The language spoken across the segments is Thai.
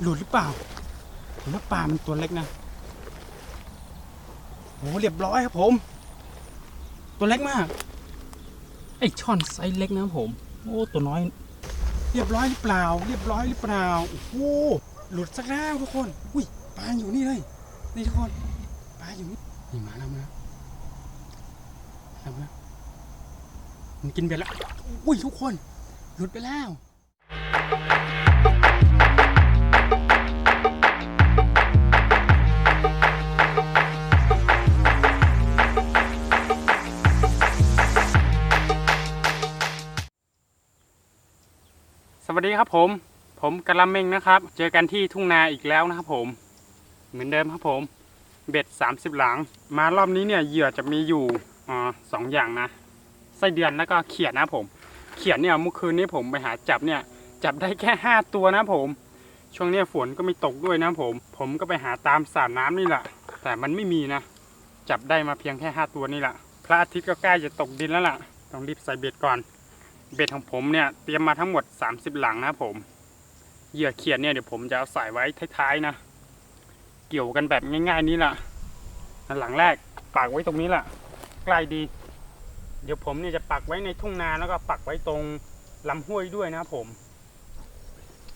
หลุดหรือเปล่าผมว่าปลามันตัวเล็กนะโอ้เรียบร้อยครับผม ตัวเล็กมากไอช่อนไซส์เล็กนะผม โอ้ตัวน้อย เรียบร้อยหรือเปล่า เรียบร้อยหรือเปล่าโอ้โหหลุดสักแล้วทุกคนอุ้ยปลาอยู่นี่เลยนี่ทุกคนปลาอยู่นี่นี่มาแล้วมาแล้วมาแล้วมาแล้วมันกินไปแล้วอุ้ยทุกคนหลุดไปแล้ว วัสดีครับผม ผมกะละเมงนะครับ เจอกันที่ทุ่งนาอีกแล้วนะครับผม เหมือนเดิมครับผม เบ็ด 30 หลัง มารอบนี้เนี่ยเหยื่อจะมีอยู่อ่าสองอย่างนะไส้เดือนแล้วก็เขียดนะผม เขียดเนี่ยเมื่อคืนนี้ผมไปหาจับเนี่ย จับได้แค่ 5 ตัวนะผม ช่วงเนี้ยฝนก็ไม่ตกด้วยนะผม ผมก็ไปหาตามสระน้ำนี่แหละ แต่มันไม่มีนะ จับได้มาเพียงแค่ 5 ตัวนี่แหละ พระอาทิตย์ก็ใกล้จะตกดินแล้วล่ะ ต้องรีบใส่เบ็ดก่อน เบ็ดของผมเนี่ยเตรียมมาทั้งหมด 30 หลังนะครับผม เหยื่อเขียดเนี่ยเดี๋ยวผมจะเอาใส่ไว้ท้ายๆนะ เกี่ยวกันแบบง่าย ๆ นี่แหละหลังแรกปักไว้ตรงนี้แหละใกล้ดี เดี๋ยวผมเนี่ยจะปักไว้ในทุ่งนาแล้วก็ปักไว้ตรงลำห้วยด้วยนะครับผม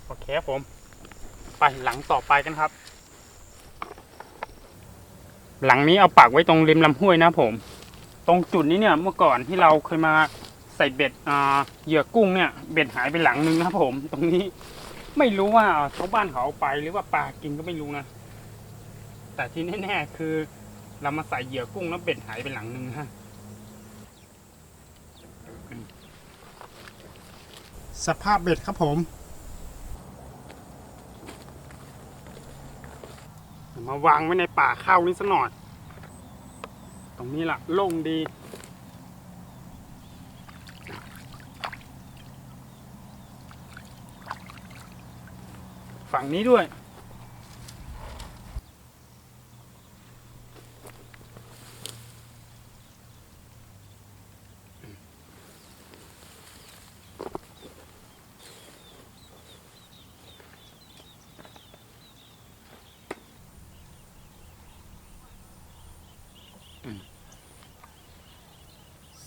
โอเคผม ไปหลังต่อไปกันครับ หลังนี้เอาปักไว้ตรงริมลำห้วยนะผม ตรงจุดนี้เนี่ยเมื่อก่อนที่เราเคยมา ใส่เบ็ดอ่าเหยื่อกุ้งเนี่ยเบ็ดหายไปหลังนึงนะครับผม ตรงนี้ไม่รู้ว่าชาวบ้านเขาเอาไปหรือว่าปลากินก็ไม่รู้นะ แต่ที่แน่ๆคือ เรามาใส่เหยื่อกุ้งแล้วเบ็ดหายไปหลังนึงฮะสภาพเบ็ดครับผม มาวางไว้ในป่าข้าวนี้ซะหน่อยตรงนี้ล่ะโล่งดี ฝั่งนี้ด้วย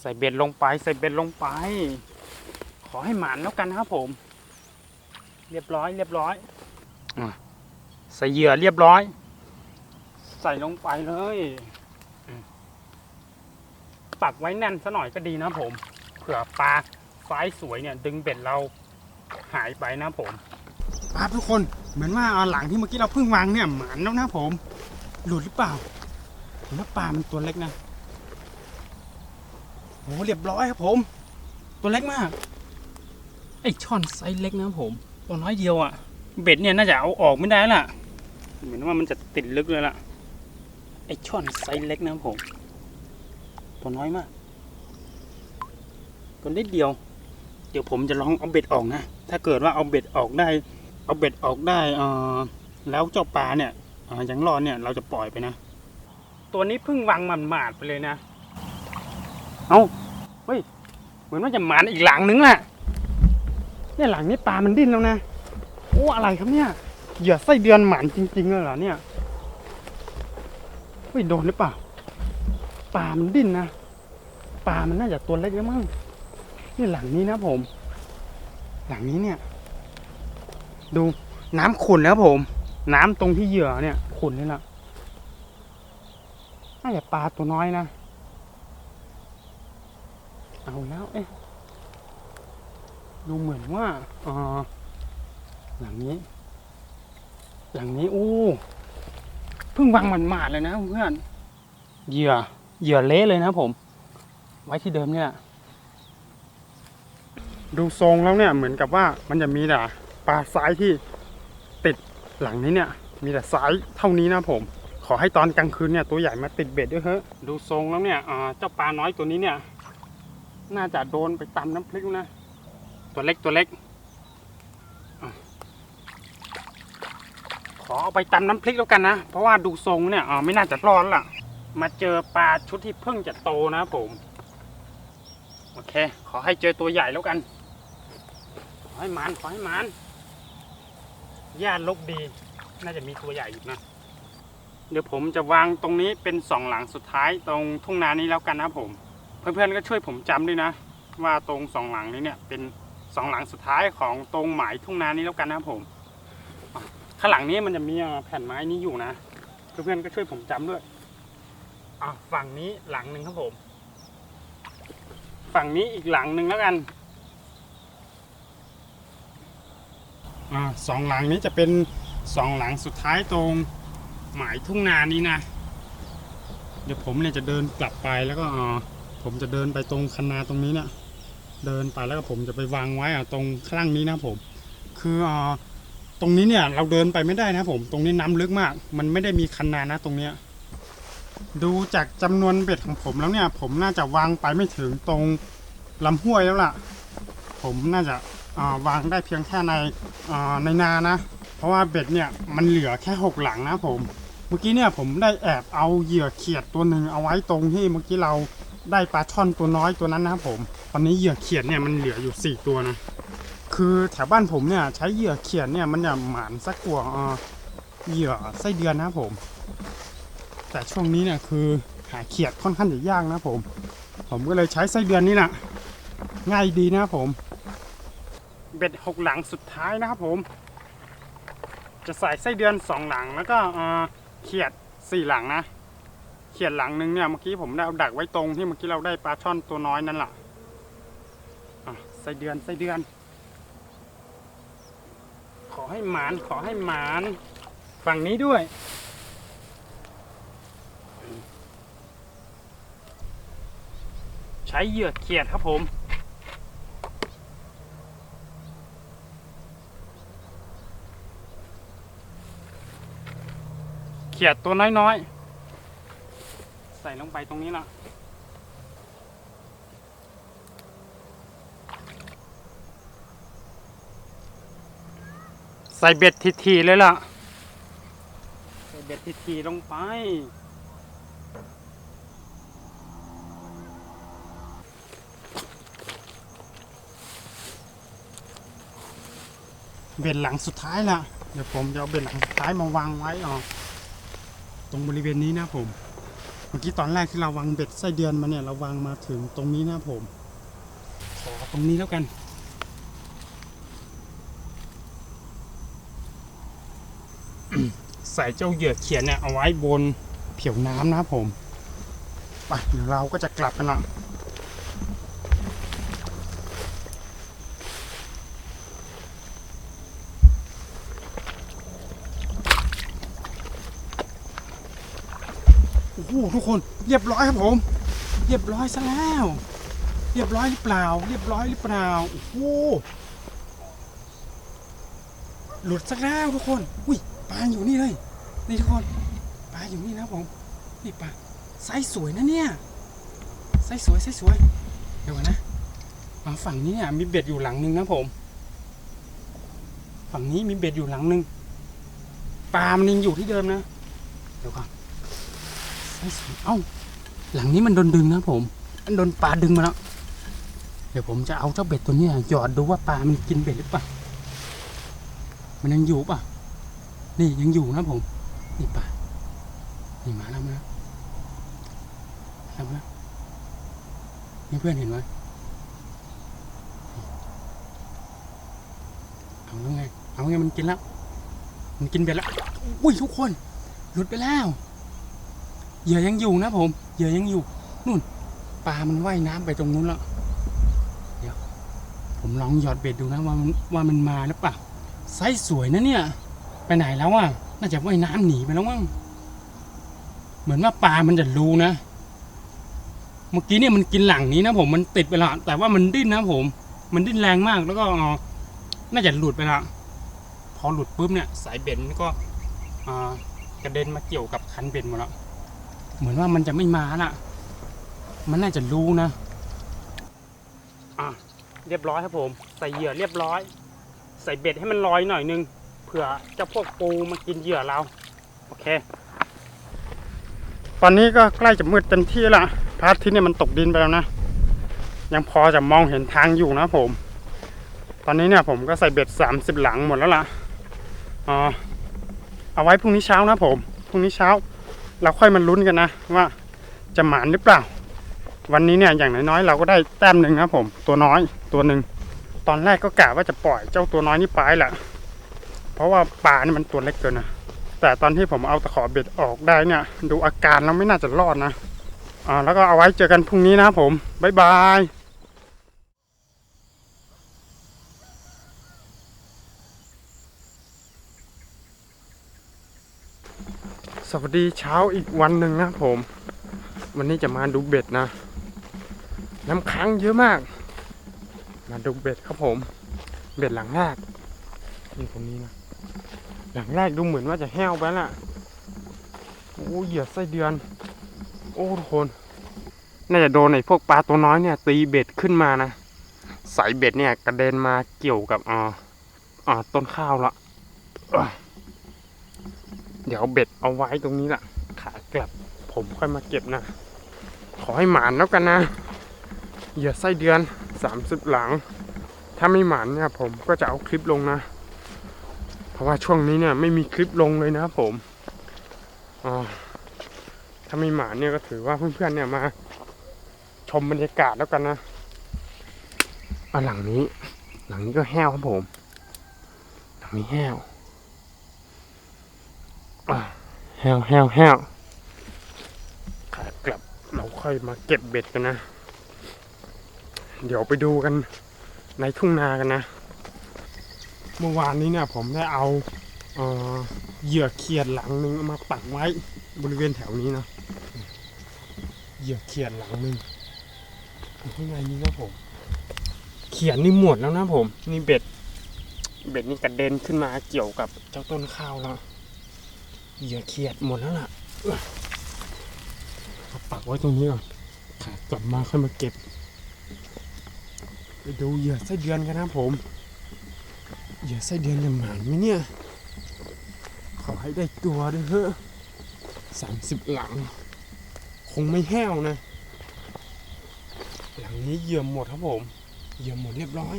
ใส่เบ็ดลงไป ใส่เบ็ดลงไป ขอให้หมานแล้วกันครับผม เรียบร้อย เรียบร้อย ใส่เหยื่อเรียบร้อย ใส่ลงไปเลยอืมปักไว้แน่นซะหน่อยก็ดีนะครับผม เผื่อปลาไฟสวยเนี่ย ดึงเบ็ดเราหายไปนะครับผมครับทุกคนเหมือนว่าเอาหลังที่เมื่อกี้เราเพิ่งวางเนี่ยหมานแล้วนะครับผม หลุดหรือเปล่าผมว่าปลามันตัวเล็กนะโอ้เรียบร้อยครับผม ตัวเล็กมากไอช่อนไซส์เล็กนะครับผมตัวน้อยเดียวอะ่ะ เบ็ดเนี่ยน่าจะเอาออกไม่ได้ล่ะ เหมือนว่ามันจะติดลึกเลยล่ะ ไอช่อนไซส์เล็กนะครับผม ตัวน้อยมาก ตัวนิดเดียว เดี๋ยวผมจะลองเอาเบ็ดออกนะ ถ้าเกิดว่าเอาเบ็ดออกได้ เอาเบ็ดออกได้เออแล้วเจ้าปลาเนี่ยเอ่อยังรอดเนี่ยเราจะปล่อยไปนะ ตัวนี้เพิ่งวางมันหมาดๆไปเลยนะ เอาเฮ้ย เหมือนว่าจะหมานอีกหลังนึงแหละเนี่ยหลังนี้ปลามันดิ้นแล้วนะโอ้อะไรครับเนี่ยเหยื่อไส้เดือนหมานจริงๆเลยเหรอเนี่ยเฮ้ยโดนหรือเปล่าปลามันดิ้นนะปลามันน่าจะตัวเล็กแล้วมั้งนี่หลังนี้นะผม หลังนี้เนี่ย ดูน้ำขุ่นแล้วผม น้ำตรงที่เหยื่อเนี่ย ขุ่นนี่แหละน่าจะปลาตัวน้อยนะ เอาแล้วเอ๊ะดูเหมือนว่าเอ อหลังนี้หลังนี้อู้เพิ่งวางมันหมาดๆเลยนะเพื่อนเหยื่อเหยื่อเละเลยนะผม ไว้ที่เดิมเนี่ย ดูทรงแล้วเนี่ยเหมือนกับว่ามันจะมีแต่ปลาซ้ายที่ติดหลังนี้เนี่ย มีแต่ซ้ายเท่านี้นะผม ขอให้ตอนกลางคืนเนี่ยตัวใหญ่มาติดเบ็ดด้วยเถอะดูทรงแล้วเนี่ยเอ่อเจ้าปลาน้อยตัวนี้เนี่ย น่าจะโดนไปตำน้ำพริกนะ ตัวเล็กตัวเล็กอะ ขอเอาไปตำน้ำพริกแล้วกันนะ เพราะว่าดูทรงเนี่ยอ่าไม่น่าจะรอดล่ะ มาเจอปลาชุดที่เพิ่งจะโตนะผมโอเค ขอให้เจอตัวใหญ่แล้วกัน ขอให้มันขอให้มันหญ้าลกดี น่าจะมีตัวใหญ่อยู่นะ เดี๋ยวผมจะวางตรงนี้เป็นสองหลังสุดท้ายตรงทุ่งนานี้แล้วกันนะผม เพื่อนๆก็ช่วยผมจำด้วยนะ ว่าตรงสองหลังนี้เนี่ยเป็นสองหลังสุดท้ายของตรงหมายทุ่งนานี้แล้วกันนะผม ข้างหลังนี้มันจะมีแผ่นไม้นี้อยู่นะเพื่อนๆก็ช่วยผมจำด้วยอะฝั่งนี้หลังหนึ่งครับผม ฝั่งนี้อีกหลังหนึ่งแล้วกันอ่าสองหลังนี้จะเป็นสองหลังสุดท้ายตรงหมายทุ่งนานี้นะ เดี๋ยวผมเนี่ยจะเดินกลับไปแล้วก็อ่าผมจะเดินไปตรงคันนาตรงนี้เนี่ยเดินไปแล้วก็ผมจะไปวางไว้อะตรงข้างล่างนี้นะผม คืออ่า ตรงนี้เนี่ยเราเดินไปไม่ได้นะผม ตรงนี้น้ำลึกมาก มันไม่ได้มีคันนานะตรงเนี้ยดูจากจำนวนเบ็ดของผมแล้วเนี่ย ผมน่าจะวางไปไม่ถึงตรงลำห้วยแล้วล่ะ ผมน่าจะาวางได้เพียงแค่ในในนานะ เพราะว่าเบ็ดเนี่ยมันเหลือแค่หกหลังนะผม เมื่อกี้เนี่ยผมได้แอบเอาเหยื่อเขียดตัวหนึ่งเอาไว้ตรงที่เมื่อกี้เราได้ปลาช่อนตัวน้อยตัวนั้นนะครับผม ตอนนี้เหยื่อเขียดเนี่ยมันเหลืออยู่สี่ตัวนะ คือแถวบ้านผมเนี่ย ใช้เหยื่อเขียดเนี่ยมันจะหมานสักกว่าเหยื่อไส้เดือนนะครับผม แต่ช่วงนี้เนี่ยคือหาเขียดค่อนข้างจะยากนะผม ผมก็เลยใช้ไส้เดือนนี่แหละง่ายดีนะผม เบ็ดหกหลังสุดท้ายนะครับผม จะใส่ไส้เดือนสองหลังแล้วก็เขียดสี่หลังนะ เขียดหลังหนึ่งเนี่ยเมื่อกี้ผมได้เอาดักไว้ตรงที่เมื่อกี้เราได้ปลาช่อนตัวน้อยนั่นแหละะไส้เดือนไส้เดือน ให้หมานขอให้หมาน ฝั่งนี้ด้วย ใช้เหยื่อเขียดครับผมเขียดตัวน้อยๆ ใส่ลงไปตรงนี้ละ ใส่เบ็ดทีๆเลยล่ะ ใส่เบ็ดทีๆลงไป เบ็ดหลังสุดท้ายละเดี๋ยวผมจะเอาเบ็ดหลังสุดท้ายมาวางไว้อ๋อตรงบริเวณนี้นะผม เมื่อกี้ตอนแรกที่เราวางเบ็ดไส้เดือนมาเนี่ยเราวางมาถึงตรงนี้นะผม ขอตรงนี้แล้วกัน ใส่เจ้าเหยื่อเขียนเนี่ยเอาไว้บนผิวน้ำนะครับผมไปเดี๋ยวเราก็จะกลับกันละโอ้โหทุกคนเรียบร้อยครับผม เรียบร้อยซะแล้ว เรียบร้อยหรือเปล่า เรียบร้อยหรือเปล่าโอ้โหหลุดสักแล้วทุกคน อุ้ย ปลาอยู่นี่เลย นี่ทุกคนปลาอยู่นี่นะผมนี่ปลาไซส์สวยนะเนี่ยไซส์สวยไซส์สวยเดี๋ยวก่อนะมาฝั่งนี้เนี่ยมีเบ็ดอยู่หลังหนึ่งนะผม ฝั่งนี้มีเบ็ดอยู่หลังหนึ่งปลามันยังอยู่ที่เดิมนะเดี๋ยวก่อนไม่สวยเอ้าหลังนี้มันโดนดึงนะผมมันโดนปลาดึงมาแล้วเดี๋ยวผมจะเอาเจ้าเบ็ดตัวนี้หยอดดูว่าปลามันกินเบ็ดหรือเปล่ามันยังอยู่ป่ะ นี่ยังอยู่นะผม นี่ปลานี่มาแล้วมาแล้วมาแล้วนี่เพื่อนเห็นไหมเอาแล้วไง เอาไงมันกินแล้ว มันกินเบ็ดแล้ว อุ้ยทุกคน หลุดไปแล้วเหยื่อยังอยู่นะผมเหยื่อยังอยู่ นู่นปลามันว่ายน้ำไปตรงนู้นแล้ว เดี๋ยว ผมลองหยอดเบ็ดดูนะว่ามันว่ามันมาหรือเปล่าไซส์สวยนะเนี่ย ไปไหนแล้วอะน่าจะว่ายน้ำหนีไปแล้วมั้งเหมือนว่าปลามันจะรู้นะ เมื่อกี้เนี่ยมันกินหลังนี้นะผมมันติดไปและแต่ว่ามันดิ้นนะผม มันดิ้นแรงมากแล้วก็น่าจะหลุดไปละพอหลุดปุ๊บเนี่ย สายเบ็ดมันก็อ่ากระเด็นมาเกี่ยวกับคันเบ็ดหมดแล้วเหมือนว่ามันจะไม่มาน่ะมันน่าจะรู้นะอะเรียบร้อยครับผม ใส่เหยื่อเรียบร้อย ใส่เบ็ดให้มันลอยหน่อยนึง เผื่อเจ้าพวกปูมากินเหยื่อเรา โอเค ตอนนี้ก็ใกล้จะมืดเต็มที่ละพาระอาทิตย์เนี่มันตกดินไปแล้วนะ ยังพอจะมองเห็นทางอยู่นะผม ตอนนี้เนี่ยผมก็ใส่เบ็ดสามสิบหลังหมดแล้วล่ะอ่าเอาไว้พรุ่งนี้เช้านะผมพรุ่งนี้เช้า เราค่อยมาลุ้นกันนะว่าจะหมานหรือเปล่า วันนี้เนี่ยอย่างน้อยๆเราก็ได้แต้มหนึ่งนะครับผม ตัวน้อยตัวหนึ่งตอนแรกก็กะว่าจะปล่อยเจ้าตัวน้อยนี่ไปแหละ เพราะว่าปลานี่มันตัวเล็กเกินนะแต่ตอนที่ผมเอาตะขอเบ็ดออกได้เนี่ย ดูอาการแล้วไม่น่าจะรอดนะอ่าแล้วก็เอาไว้เจอกันพรุ่งนี้นะผมบ๊ายบายสวัสดีเช้าอีกวันหนึ่งนะครับผม วันนี้จะมาดูเบ็ดนะ น้ำค้างเยอะมาก มาดูเบ็ดครับผม เบ็ดหลังแรกนี่ตรงนี้นะ หลังแรกดูเหมือนว่าจะแห้วไปแล้วล่ะโอ้เหยียดไส้เดือน โอ้ทุกคน น่าจะโดนไอ้พวกปลาตัวน้อยเนี่ย ตีเบ็ดขึ้นมานะ สายเบ็ดเนี่ยกระเด็นมาเกี่ยวกับอ่าอ่าต้นข้าวละอะเดี๋ยวเบ็ดเอาไว้ตรงนี้ละขากลับผมค่อยมาเก็บนะ ขอให้หมานแล้วกันนะ เหยื่อไส้เดือนสามสิบหลัง ถ้าไม่หมานเนี่ยผมก็จะเอาคลิปลงนะ ราะว่าช่วงนี้เนี่ยไม่มีคลิปลงเลยนะครับผมอ๋อถ้าไม่หมาเนี่ยก็ถือว่าเพื่อนๆเนี่ยมา ชมบรรยากาศแล้วกันนะอะหลังนี้ หลังนี้ก็แห้วครับผม หลังนี้แห้วแห้วแห้วแห้วขากลับเราค่อยมาเก็บเบ็ดกันนะ เดี๋ยวไปดูกันในทุ่งนากันนะ เมื่อวานนี้เนี่ยผมได้เอาเหยื่อเขียดหลังหนึ่งมาปักไว้บริเวณแถวนี้นะเหยื่อเขียดหลังหนึ่งข้างในนี้นะผม เขียนนี่หมดแล้วนะผม นี่เบ็ด เบ็ดนี่กระเด็นขึ้นมาเกี่ยวกับเจ้าต้นข้าวแล้วเหยื่อเขียดหมดแล้วล่ะเอาปักไว้ตรงนี้ก่อนกลับมาค่อยมาเก็บ ไปดูเหยื่อไส้เดือนกันนะผม เหยื่อไส้เดือนจะหมานไหมเนี่ย ขอให้ได้ตัวด้วยเถอะสามสิบหลัง คงไม่แห้วนะ หลังนี้เหยื่อหมดครับผมเหยื่อหมดเรียบร้อย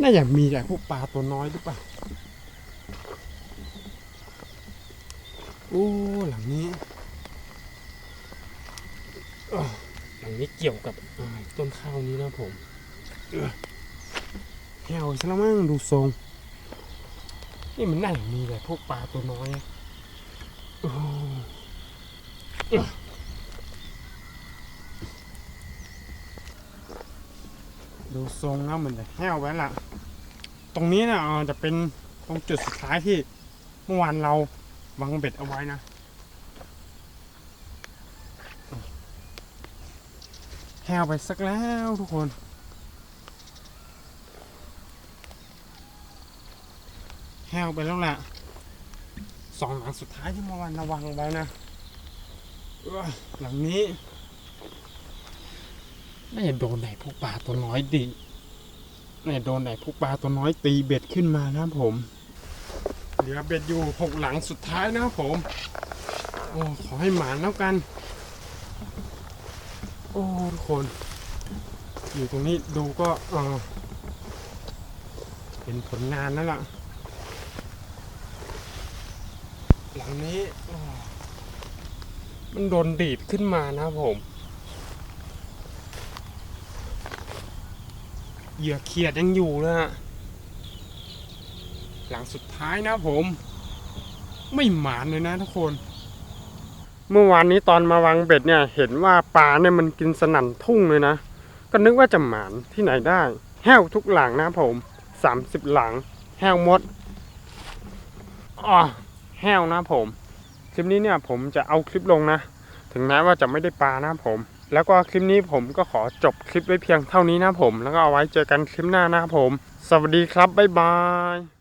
น่าจะมีแต่พวกปลาตัวน้อยหรือเปล่า โอ้ หลังนี้ หลังนี้เกี่ยวกับต้นข้าวนี้นะผมเออ แห้วซะแล้วมั้งดูทรง นี่มันน่าจะมีแต่พวกปลาตัวน้อยดูทรงแล้วเหมือนจะแห้วไว้ละตรงนี้นะอ่าจะเป็นตรงจุดสุดท้ายที่เมื่อวานเราวางเบ็ดเอาไว้นะแห้วไปสักแล้วทุกคน ห้วไปแล้วล่ะสองหลังสุดท้ายที่มื่อวานระวังไว้นะหลังนี้น่าจะโดนไหนพวกปลาตัวน้อยดีน่าจะโดนไหนพวกปลาตัวน้อยตีเบ็ดขึ้นมานะผมเหลือเบ็ดอยู่หกหลังสุดท้ายนะครับผมโอ้ขอให้หมานแล้วกัน โอ้ทุกคน อยู่ตรงนี้ดูก็เออเป็นผลงานแล้วล่ะ หลังนี้ มันโดนดีดขึ้นมานะผมเหยื่อเขียดยังอยู่เลยฮะหลังสุดท้ายนะผม ไม่หมานเลยนะทุกคน เมื่อวานนี้ตอนมาวางเบ็ดเนี่ย เห็นว่าปลาเนี่ยมันกินสนั่นทุ่งเลยนะ ก็นึกว่าจะหมานที่ไหนได้ แห้วทุกหลังนะผมสามสิบหลัง แห้วหมดอ๋อ แห้วนะผม คลิปนี้เนี่ยผมจะเอาคลิปลงนะ ถึงแม้ว่าจะไม่ได้ปลานะผม แล้วก็คลิปนี้ผมก็ขอจบคลิปไว้เพียงเท่านี้นะผม แล้วก็เอาไว้เจอกันคลิปหน้านะผม สวัสดีครับบ๊ายบาย